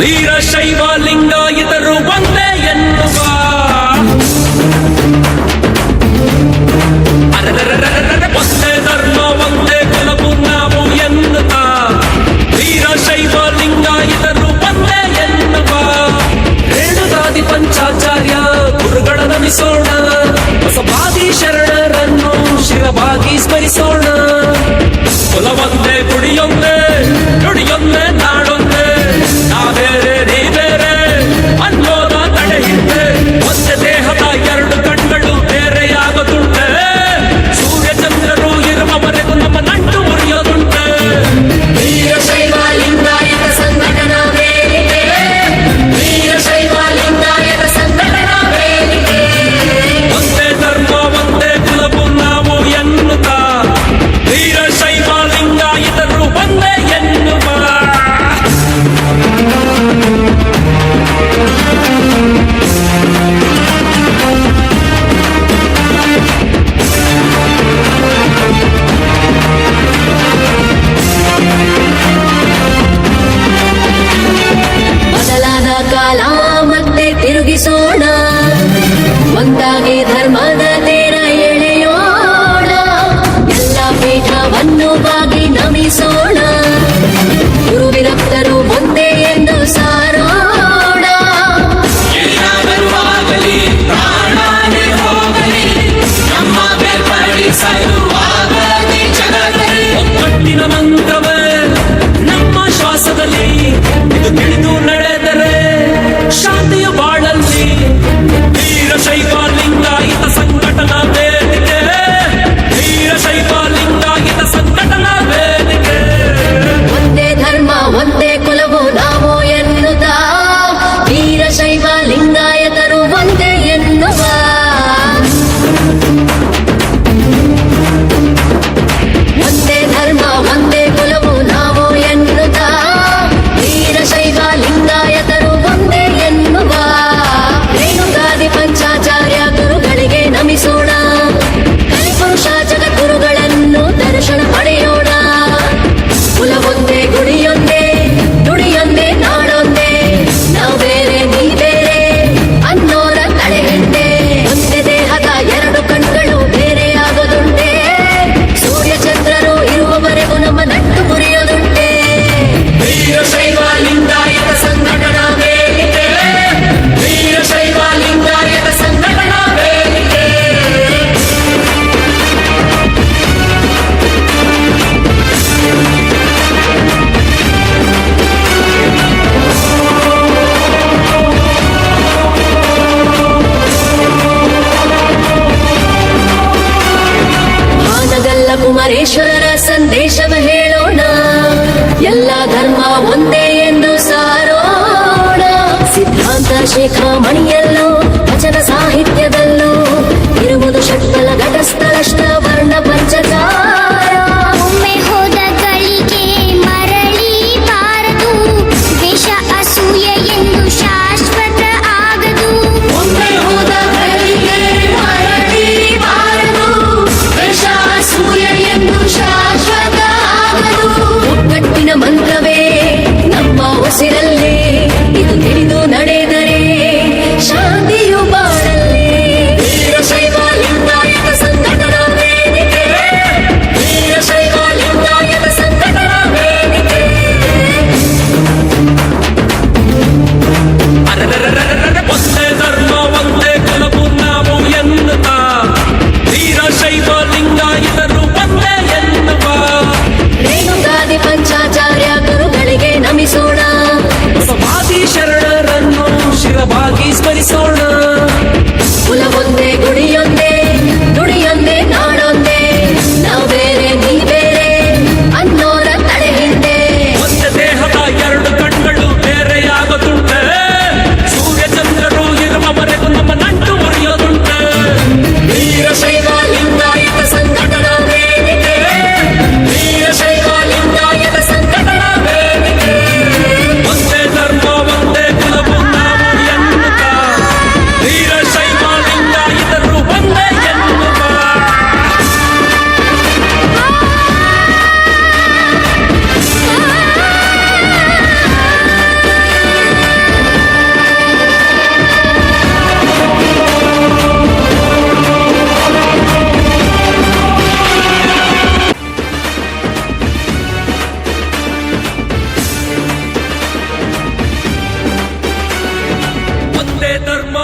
ವೀರಶೈವ ಲಿಂಗಾಯಿತರು ಒಂದೇ ಎನ್ನುವ. لا لا ಪರಾತ್ಪರೇಶ್ವರರ ಸಂದೇಶವ ಹೇಳೋಣ. ಎಲ್ಲ ಧರ್ಮ ಒಂದೇ ಎಂದು ಸಾರೋಣ. ಸಿದ್ಧಾಂತ ಶೇಖರ ಮಣಿಯಲ್ಲ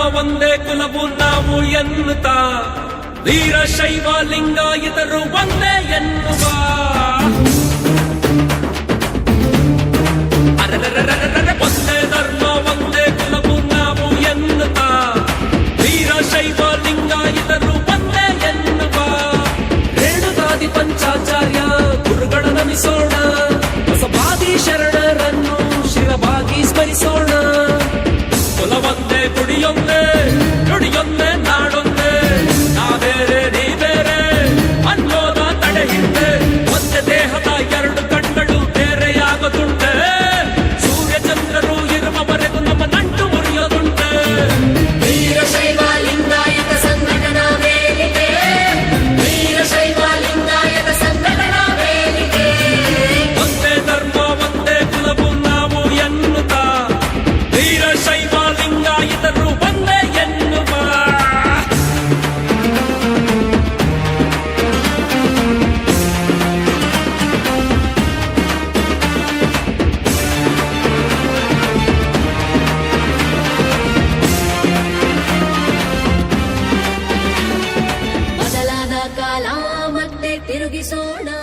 ಒಂದೇ ಕುಲವು ನಾವು ಎನ್ನುತ್ತಾ? ವೀರ ಶೈವ ಲಿಂಗಾಯಿತರು ಒಂದೇ ಎನ್ನುವ. ಒಂದೇ ಧರ್ಮ. சோடா